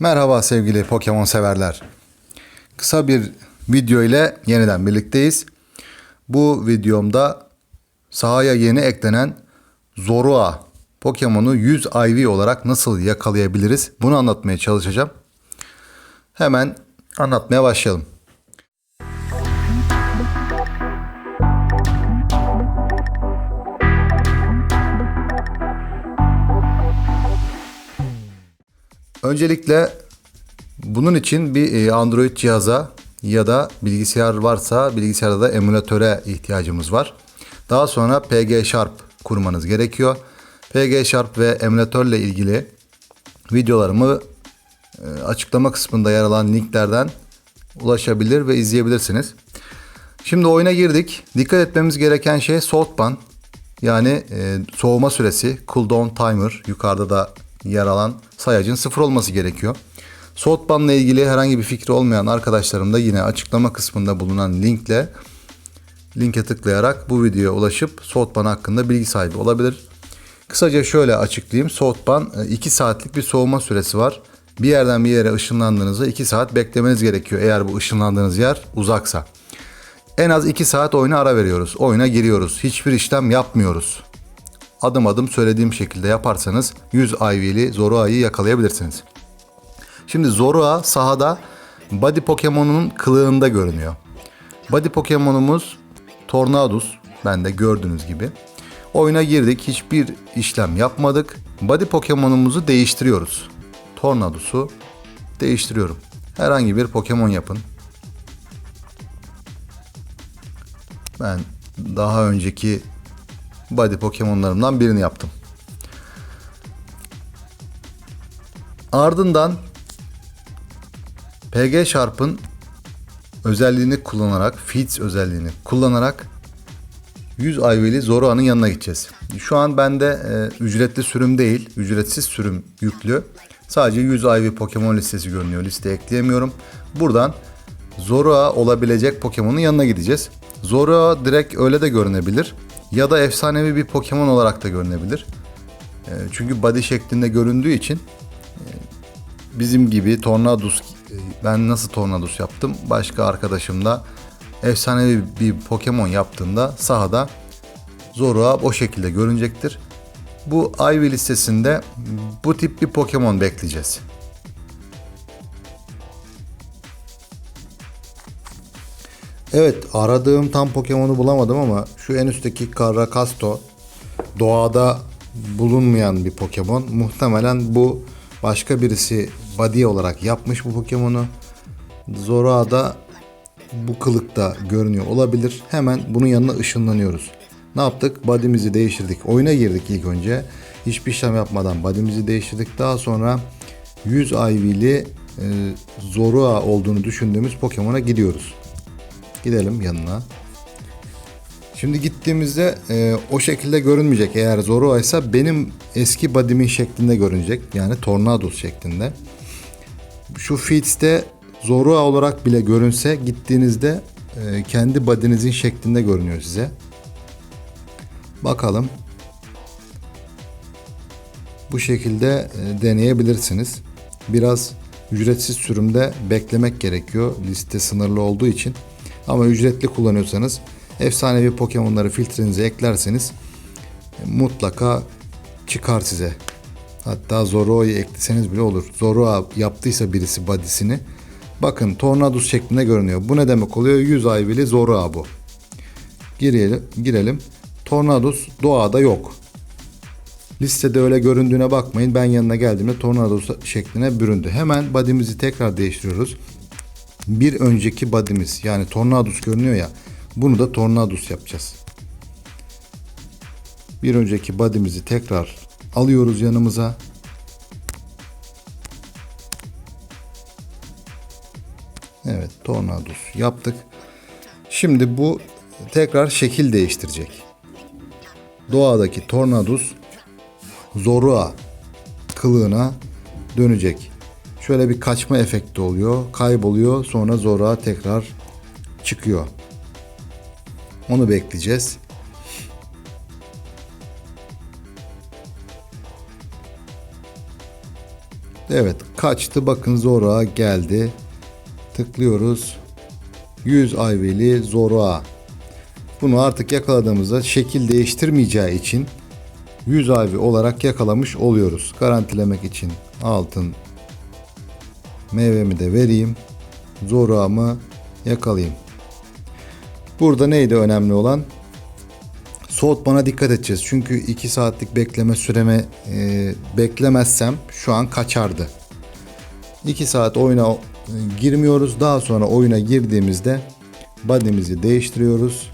Merhaba sevgili Pokemon severler. Kısa bir video ile yeniden birlikteyiz. Bu videomda sahaya yeni eklenen Zorua Pokemon'u 100 IV olarak nasıl yakalayabiliriz? Bunu anlatmaya çalışacağım. Hemen anlatmaya başlayalım. Öncelikle bunun için bir e, Android cihaza ya da bilgisayar varsa bilgisayarda da emülatöre ihtiyacımız var. Daha sonra PG Sharp kurmanız gerekiyor. PG Sharp ve emülatörle ilgili videolarımı e, açıklama kısmında yer alan linklerden ulaşabilir ve izleyebilirsiniz. Şimdi oyuna girdik. Dikkat etmemiz gereken şey soğutman. Yani e, soğuma süresi, cooldown timer yukarıda da yer alan sayacın sıfır olması gerekiyor. Soğutmanla ilgili herhangi bir fikri olmayan arkadaşlarım da yine açıklama kısmında bulunan linkle linke tıklayarak bu videoya ulaşıp soğutman hakkında bilgi sahibi olabilir. Kısaca şöyle açıklayayım. Soğutman 2 saatlik bir soğuma süresi var. Bir yerden bir yere ışınlandığınızda 2 saat beklemeniz gerekiyor eğer bu ışınlandığınız yer uzaksa. En az 2 saat oyuna ara veriyoruz. Oyuna giriyoruz. Hiçbir işlem yapmıyoruz. Adım adım söylediğim şekilde yaparsanız 100 IV'li Zoroark'ı yakalayabilirsiniz. Şimdi Zorua sahada Body Pokemon'un kılığında görünüyor. Body Pokemon'umuz Tornadus. Ben de gördüğünüz gibi. Oyuna girdik. Hiçbir işlem yapmadık. Body Pokemon'umuzu değiştiriyoruz. Tornadus'u değiştiriyorum. Herhangi bir Pokemon yapın. Ben daha önceki body Pokemon'larımdan birini yaptım. Ardından PG Sharp'ın özelliğini kullanarak, Feeds özelliğini kullanarak 100 IV'li Zoroark'ın yanına gideceğiz. Şu an bende e, ücretli sürüm değil, ücretsiz sürüm yüklü. Sadece 100 IV Pokemon listesi görünüyor. Listeye ekleyemiyorum. Buradan Zoroark olabilecek Pokemon'un yanına gideceğiz. Zoroark direkt öyle de görünebilir. Ya da efsanevi bir Pokemon olarak da görünebilir. E, çünkü body şeklinde göründüğü için e, bizim gibi Tornadus e, ben nasıl Tornadus yaptım? Başka arkadaşım da efsanevi bir Pokemon yaptığında sahada Zoroark o şekilde görünecektir. Bu Ivy listesinde bu tip bir Pokemon bekleyeceğiz. Evet aradığım tam Pokemon'u bulamadım ama şu en üstteki Carracasto doğada bulunmayan bir Pokemon. Muhtemelen bu başka birisi body olarak yapmış bu Pokemon'u. Zoroark'da bu kılıkta görünüyor olabilir. Hemen bunun yanına ışınlanıyoruz. Ne yaptık? Body'mizi değiştirdik. Oyuna girdik ilk önce. Hiçbir işlem yapmadan body'mizi değiştirdik. Daha sonra 100 IV'li e, Zoroark olduğunu düşündüğümüz Pokemon'a gidiyoruz. Gidelim yanına. Şimdi gittiğimizde e, o şekilde görünmeyecek. Eğer Zoroark ise benim eski body'min şeklinde görünecek. Yani Tornados şeklinde. Şu Feeds'te Zoroark olarak bile görünse gittiğinizde e, kendi body'nizin şeklinde görünüyor size. Bakalım. Bu şekilde e, deneyebilirsiniz. Biraz ücretsiz sürümde beklemek gerekiyor. Liste sınırlı olduğu için. Ama ücretli kullanıyorsanız efsanevi Pokemon'ları filtrenize eklerseniz e, mutlaka çıkar size. Hatta Zoroark'ı ekleseniz bile olur. Zoroark yaptıysa birisi body'sini bakın Tornadus şeklinde görünüyor. Bu ne demek oluyor? 100 IV'li Zoroark bu. Girelim. girelim. Tornadus doğada yok. Listede öyle göründüğüne bakmayın. Ben yanına geldiğimde Tornadus şekline büründü. Hemen body'mizi tekrar değiştiriyoruz. Bir önceki body'miz yani Tornadus görünüyor ya. Bunu da Tornadus yapacağız. Bir önceki body'mizi tekrar alıyoruz yanımıza. Evet Tornadus yaptık. Şimdi bu tekrar şekil değiştirecek. Doğadaki Tornadus Zorua kılığına dönecek. Şöyle bir kaçma efekti oluyor. Kayboluyor. Sonra Zorua tekrar çıkıyor. Onu bekleyeceğiz. Evet kaçtı bakın Zora geldi. Tıklıyoruz. 100 ayveli Zora. Bunu artık yakaladığımızda şekil değiştirmeyeceği için 100 ayvi olarak yakalamış oluyoruz. Garantilemek için altın meyvemi de vereyim. Zora'mı yakalayayım. Burada neydi önemli olan? Soğutmana dikkat edeceğiz. Çünkü 2 saatlik bekleme süreme e, beklemezsem şu an kaçardı. 2 saat oyuna e, girmiyoruz. Daha sonra oyuna girdiğimizde body'mizi değiştiriyoruz.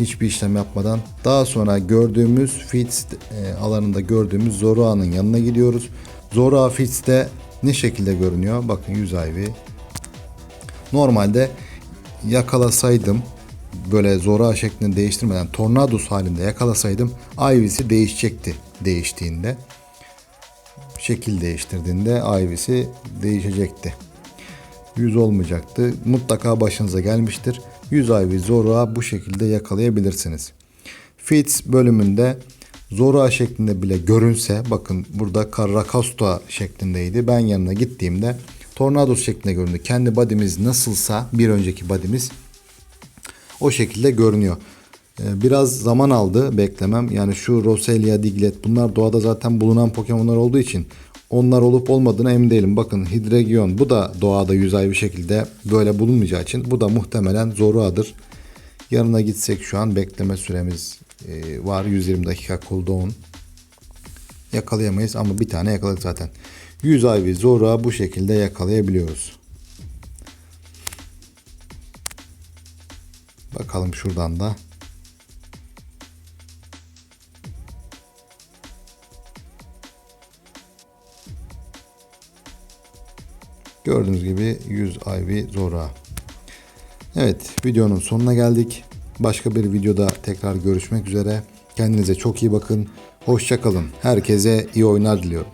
Hiçbir işlem yapmadan. Daha sonra gördüğümüz Fits e, alanında gördüğümüz Zora'nın yanına gidiyoruz. Zora Fits'te ne şekilde görünüyor? Bakın 100 IV. Normalde yakalasaydım böyle Zora şeklinde değiştirmeden Tornados halinde yakalasaydım Ivy'si değişecekti değiştiğinde. Şekil değiştirdiğinde Ivy'si değişecekti. 100 olmayacaktı. Mutlaka başınıza gelmiştir. 100 Ivy Zora bu şekilde yakalayabilirsiniz. Fits bölümünde Zora şeklinde bile görünse bakın burada Carracosta şeklindeydi. Ben yanına gittiğimde Tornados şeklinde göründü. Kendi body'miz nasılsa bir önceki body'miz o şekilde görünüyor. Ee, Biraz zaman aldı beklemem. Yani şu Roselia, Diglett bunlar doğada zaten bulunan Pokemon'lar olduğu için onlar olup olmadığına emin değilim. Bakın Hydreigon bu da doğada yüzey bir şekilde böyle bulunmayacağı için bu da muhtemelen Zorua'dır. Yanına gitsek şu an bekleme süremiz e, var. 120 dakika cooldown. Yakalayamayız ama bir tane yakaladık zaten. 100 Ivy Zorua bu şekilde yakalayabiliyoruz. Bakalım şuradan da. Gördüğünüz gibi 100 Ivy Zora. Evet videonun sonuna geldik. Başka bir videoda tekrar görüşmek üzere. Kendinize çok iyi bakın. Hoşçakalın. Herkese iyi oynar diliyorum.